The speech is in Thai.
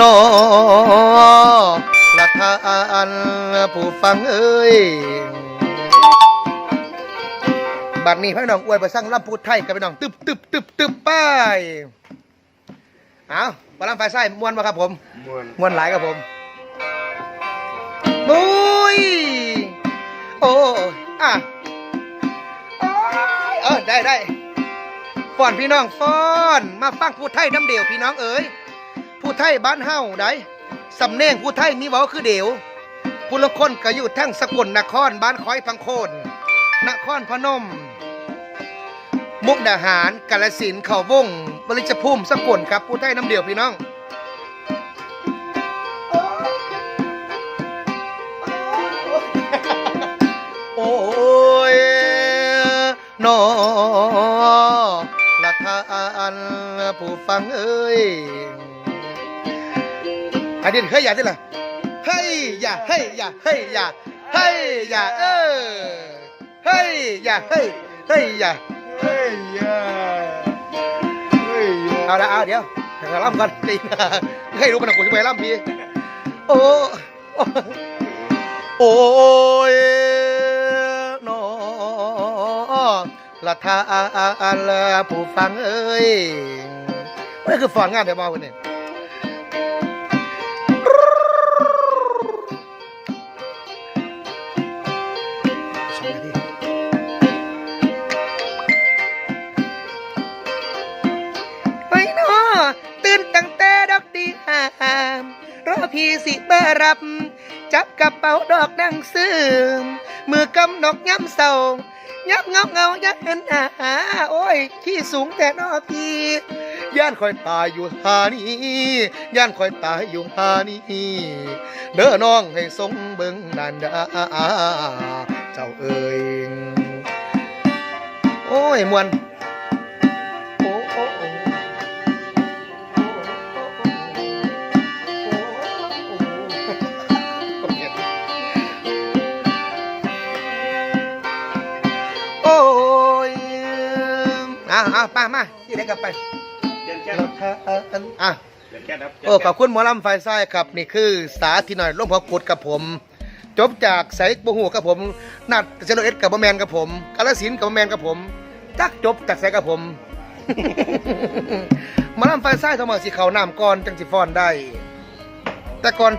นอละทานผู้ฟังเอ้ยบัดนี้พี่น้องอวยไปสร้างลำพูดไทยกับพี่น้องตึบตึบตึบตึบไปเอาบอลำไฟไส้มวนมาครับผมมวนมวนหลายครับผมมุ้ยโอ้อะโอ้ยเออได้ได้ฟ้อนพี่น้องฟ้อน มาฟังพูดไทยน้ำเดียวพี่น้องเอ๋ย พูดไทยบ้านเฮาได้สำเนียงพูดไทยมีเว้าคือเดียวผู้ละคนก็อยู่ทั้งสกลนครบ้านคอยพังโคนนครพนม มุกดาหารกาลสินเขาวงบริจภูมิสกลครับผู้ไทยน้ำเดียวพี่น้องโอ้ยนอละทานผู้ฟังเอ้ย อันนี้เฮ้ยอย่าดิล่ะเฮ้ยอย่าเฮ้ยอย่าเฮ้ยอย่าเฮ้ยอย่าเออเฮ้ยอย่าเฮ้ยเฮ้ยอย่าเฮ้ยยาเฮ้ยยาเอาละเอาเดี๋ยวเราล่ำกันตีนะให้รู้กันนะกูจะไปล่ำพี่โอ้โอ้ยนอละทานผู้ฟังเอ้ยนี่คือฟอนงานแต่มาวันนี้ พี่สิเบอรับ จับกระเป๋าดอกดังซื้อมือกำดอกย้ำเศร้ายับเงาเงายักเห็นหาโอ้ยที่สูงแต่นอพี่ย่านคอยตายอยู่หานี้ย่านคอยตายอยู่หานี้เด้อน้องให้ทรงเบิ่งนานดาเจ้าเอ่ยโอ้ยมวน อะอะป้ามาที่ไหนกลับไปเปลี่ยนแก้วอะเปลี่ยนแก้วครับโอ้ขอบคุณหมอลำไฟไส้ครับ นี่คือสาธิตหน่อยหลวงพ่อกุดกับผม จบจากไสบหัวกับผมนัดเจโรเอสกับบะแมนกับผมกาลสินธุ์กับบะแมนกับผมจักจบจากไสกับผมหมอลำไฟไส้ทำไมสิเขาน้ำก่อนจังสิฟอนได้ แต่ก่อน